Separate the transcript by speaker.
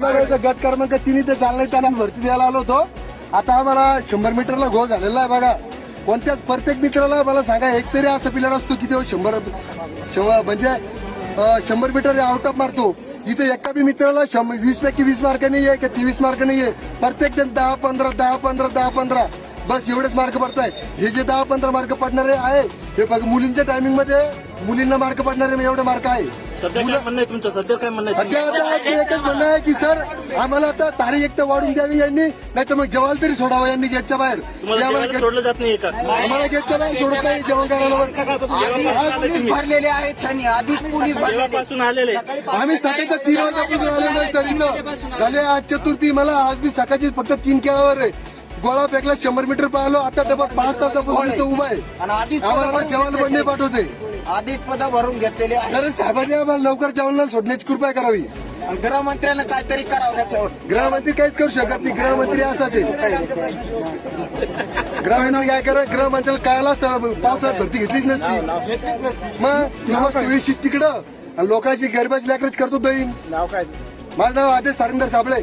Speaker 1: गट क्रमांक तीन इथे चांगले त्यांना भरती द्यायला आलो होतो. आता आम्हाला शंभर मीटरला घो झालेला आहे बघा. कोणत्या प्रत्येक मित्राला मला सांगा एक तरी असा पिलर असतो की तो शंभर म्हणजे शंभर मीटर आउट ऑफ मारतो. इथे एका बी मित्राला शंभर वीस पैकी वीस मार्क नाही आहे का तेवीस मार्क नाही आहे प्रत्येक जण दहा पंधरा दहा पंधरा दहा पंधरा. बस एवढेच मार्क पडताय. हे जे दहा पंधरा मार्क पडणारे आहे हे बघ मुलींच्या टायमिंगमध्ये मुलींना मार्क पडणारे एवढे मार्क आहे.
Speaker 2: सध्या काय म्हणणं आहे तुमचं? सध्या काय म्हणणं आहे
Speaker 1: सध्या आता ते एकच म्हणणं आहे की सर आम्हाला आता तारीख एक तर वाढून द्यावी यांनी नाही तर मग जेवायला तरी सोडावं यांनी गेटच्या बाहेर.
Speaker 2: तुम्हाला
Speaker 1: आम्हाला
Speaker 2: जेवायला सोडलं जात नाही का?
Speaker 1: आम्हाला गेटच्या बाहेर सोडत नाही जेवण करायला आज पोलीस
Speaker 3: भरलेले आहेत त्यांनी आधीच पोलीस भरलेले
Speaker 2: जेव्हापासून आलेले?
Speaker 1: आम्ही सकाळच्या तीन वाजतापासून आलेलो आहे सर इथं. झाले आज चतुर्थी मला आज मी सकाळची फक्त तीन केळावर आहे. गोळा फेकला शंभर मीटर पाहिलो आता डबा पाच तासापासून इथं उभा
Speaker 3: आणि
Speaker 1: आहे
Speaker 3: आधीच
Speaker 1: आम्हाला पण नाही पाठवते.
Speaker 3: आधीच पद भरून घेतलेले
Speaker 1: तर साहेबांनी आम्हाला लवकर जेवणाला सोडण्याची कृपा करावी.
Speaker 3: आणि गृहमंत्र्यांना काहीतरी करावं त्याच्यावर
Speaker 1: गृहमंत्री काहीच करू शकत नाही गृहमंत्री असाच आहे. गृहमंत्री काय करा गृहमंत्र्याला कळायला असतं पावसाळ्यात भरती घेतलीच नसती. मग व्यवस्थित तिकडं. आणि लोकांची गरबाची लेकरच करतो दैन
Speaker 3: नाव काय?
Speaker 1: माझं नाव आदेश सारंगर साबळे.